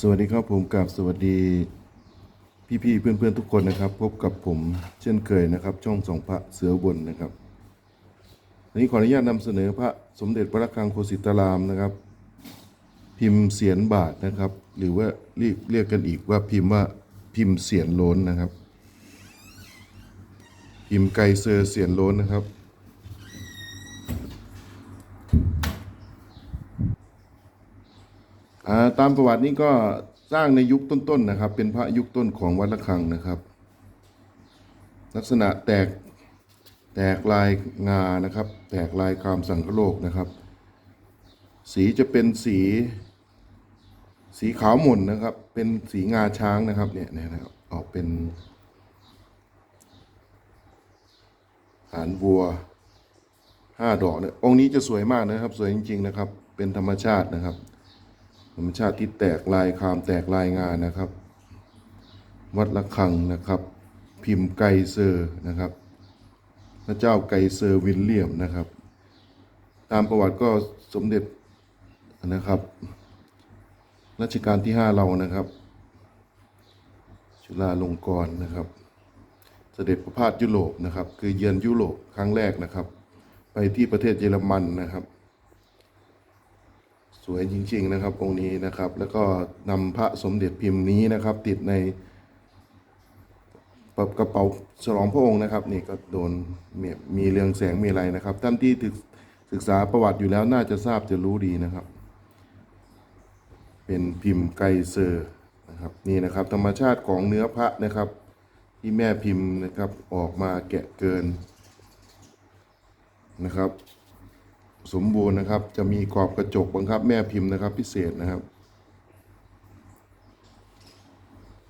สวัสดีครับผมกับสวัสดีพี่ๆเพื่อนๆทุกคนนะครับ พบกับผมเช่นเคยนะครับ ช่องสองพระเสือบนนะครับวันนี้ขออนุญาตนำเสนอพระสมเด็จพระระฆังโคสิตารามนะครับ พิมพ์เสียนบาทนะครับ หรือว่าเรียกเรียกกันอีกว่าพิมพ์ว่าพิมพ์เสียนโล้นนะครับ พิมพ์ไกเซอร์เสียนโล้นนะครับ อ่า ตามประวัตินี้ก็สร้างในยุคต้นๆนะครับ เป็นพระยุคต้นของวัดระฆังนะครับ ลักษณะแตกแตกลายงานะครับ แตกลายคามสังคโลกนะครับ สีจะเป็นสีสีขาวหม่นนะครับ เป็นสีงาช้างนะครับเนี่ยเนี่ยนะครับออกเป็นหานวัวห้าดอกเนี่ยองค์นี้จะสวยมากนะครับ สวยจริง ๆ นะครับ เป็นธรรมชาตินะครับ ธรรมชาติที่แตกลายคามแตกลายงานนะครับ วัดละคังนะครับ พิมพ์ไกเซอร์นะครับ พระเจ้าไกเซอร์วิลเลียมนะครับ ตามประวัติก็สมเด็จนะครับรัชกาลที่ห้าเรานะครับ จุฬาลงกรณ์นะครับ เสด็จประพาสยุโรปนะครับ คือเยือนยุโรปครั้งแรกนะครับ ไปที่ประเทศเยอรมันนะครับ สวยจริง ๆ นะครับองค์นี้นะครับ แล้วก็นำพระสมเด็จพิมพ์นี้นะครับ ติดในกระเป๋าฉลองพระองค์นะครับนี่ก็โดนมีมีเรืองแสงมีอะไรนะครับท่านที่ศึกศึกษาประวัติอยู่แล้วน่าจะทราบจะรู้ดีนะครับ เป็นพิมพ์ไกเซอร์นะครับนี่นะครับ ธรรมชาติของเนื้อพระนะครับ ที่แม่พิมพ์นะครับออกมาแกะเกินนะครับ สมบูรณ์นะครับ จะมีกรอบกระจกบังคับแม่พิมพ์นะครับ พิเศษนะครับ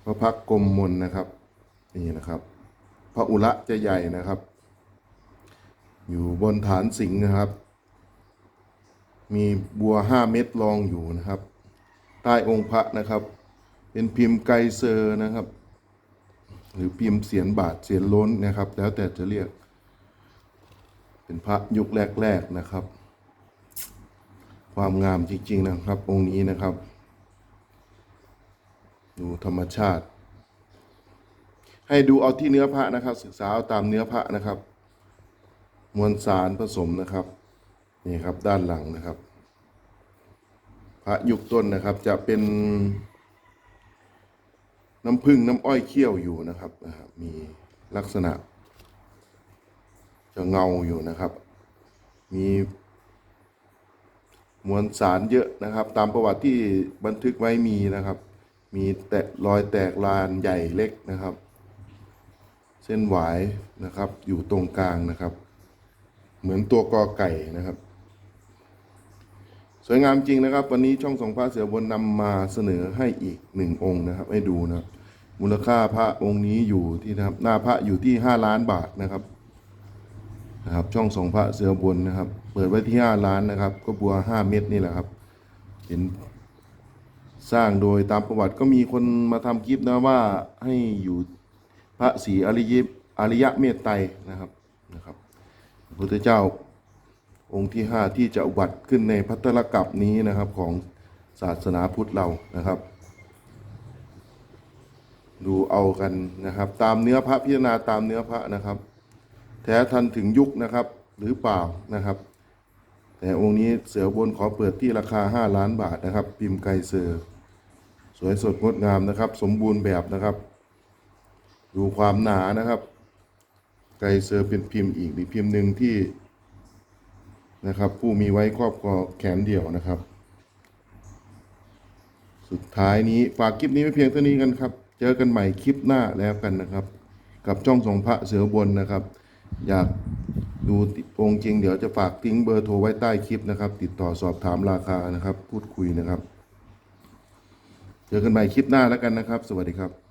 พระพักกรมมนนะครับ นี่นะครับ พระอุระจะใหญ่นะครับ อยู่บนฐานสิงห์นะครับ มีบัวห้าเม็ดรองอยู่นะครับ ใต้องค์พระนะครับ เป็นพิมพ์ไกเซอร์นะครับ หรือพิมพ์เสียนบาทเสียนล้นนะครับ แล้วแต่จะเรียก เป็นพระยุคแรก ๆนะครับ ความงามจริง ๆ นะครับ องค์นี้นะครับ ดูธรรมชาติ ให้ดูเอาที่เนื้อพระนะครับ ศึกษาเอาตามเนื้อพระนะครับ มวลสารผสมนะครับนี่ครับด้านหลังนะครับ พระยุคต้นนะครับจะเป็นน้ำผึ้งน้ำอ้อยเคี่ยวอยู่นะครับมีลักษณะ จะเงาอยู่นะครับ มี มวลสารเยอะนะครับ ตามประวัติที่บันทึกไว้มีนะครับ มีแตะรอยแตกลานใหญ่เล็กนะครับ เส้นหวายนะครับ อยู่ตรงกลางนะครับ เหมือนตัวกอไก่นะครับ สวยงามจริงนะครับ วันนี้ช่องสองพระเสือบนนำมาเสนอให้อีกหนึ่งองค์นะครับ ให้ดูนะครับมูลค่าพระองค์นี้อยู่ที่นะครับหน้าพระอยู่ที่ห้าล้านบาทนะครับ นะครับ ช่องสองพระเสือบนนะครับ เปิดไว้ที่ห้าล้านนะครับ ก็บัวห้าเม็ดนี่แหละครับ เห็นสร้างโดยตามประวัติก็มีคนมาทำคลิปนะว่าให้อยู่พระศรีอริยอริยะเมตไตรนะครับนะครับพระพุทธเจ้าองค์ที่ห้าที่จะอุบัติขึ้นในพัตรกับนี้นะครับของศาสนาพุทธเรานะครับ ดูเอากันนะครับ ตามเนื้อพระพิจารณาตามเนื้อพระนะครับ แท้ทันถึงยุคนะครับ หรือเปล่านะครับ แต่องค์นี้เสือบนขอเปิดที่ราคา 5 ล้านบาทนะครับ พิมพ์ไกเซอร์สวยสดงดงามนะครับ สมบูรณ์แบบนะครับ ดูความหนานะครับ ไกเซอร์เป็นพิมพ์อีกหรือพิมพ์หนึ่งที่นะครับ ผู้มีไว้ครอบครองแขนเดี่ยวนะครับ สุดท้ายนี้ฝากคลิปนี้ไว้เพียงเท่านี้กันครับ เจอกันใหม่คลิปหน้าแล้วกันนะครับ กับช่องสองพระเสือบนนะครับ อยากดูองค์จริง เดี๋ยวจะฝากทิ้งเบอร์โทรไว้ใต้คลิปนะครับ ติดต่อสอบถามราคานะครับ พูดคุยนะครับ เจอกันใหม่คลิปหน้าแล้วกันนะครับ สวัสดีครับ